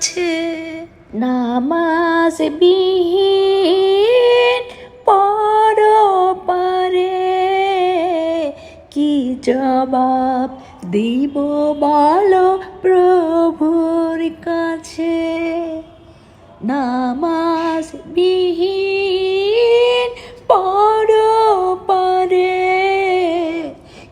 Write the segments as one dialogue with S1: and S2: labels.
S1: আছে নামাজ বিহীন পর পারে। কি জবাব দিব বলো প্রভুর কাছে? নামাজ বিহীন পর পারে।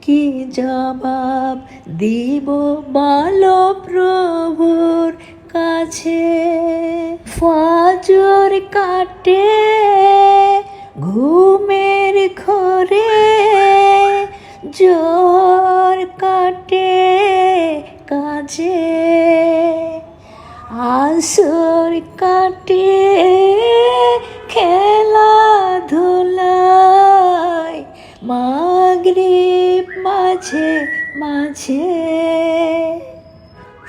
S1: কি জবাব দিব বলো প্রভুর কাছে ফজর কাটে ঘুমের ঘরে জোর কাটে কাজে আসর কাটে খেলাধুলায় মাগরিব মাঝে মাঝে।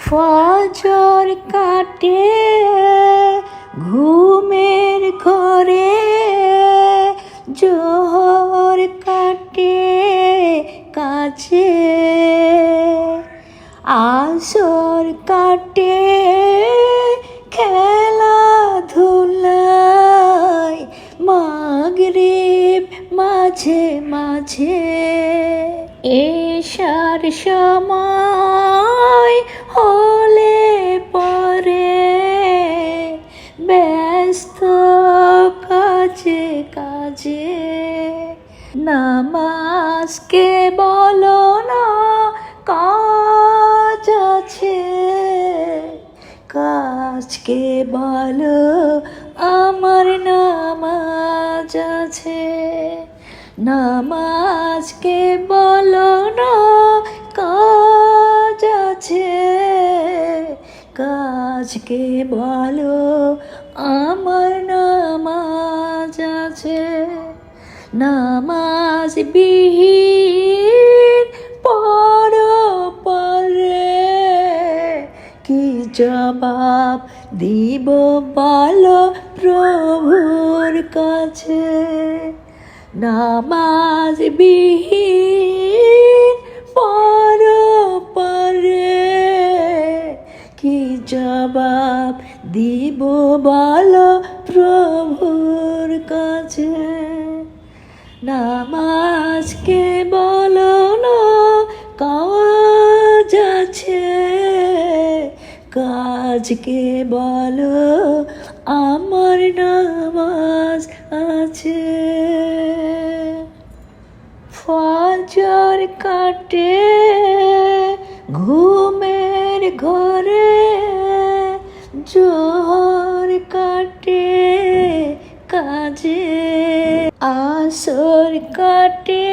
S1: ফজর কাটে, ঘুমের ঘরে জোহর কাটে কাছে। আসর কাটে, খেলাধুলায়, মাগরিব মাঝে মাঝে। এসার সময় হলে পরে ব্যস্ত কাজে কাজে। নামাজকে বলো না, কাজ আছে। কাজকে বলো, আমার নামাজ আছে। নামাজকে বলো কাজকে বলো, আমার নামাজ আছে। নামাজ বিহীন পরে কি জবাব দিব বলো প্রভুর কাছে? নামাজ বিহীন দিব বলো প্রভুর কাছে। নামাজকে বল কাজ আছে। কাজকে বলো, আমার নামাজ আছে। ফজর কাটে, ঘুমের ঘরে। জোহর কাটে কাজে আসর কাটে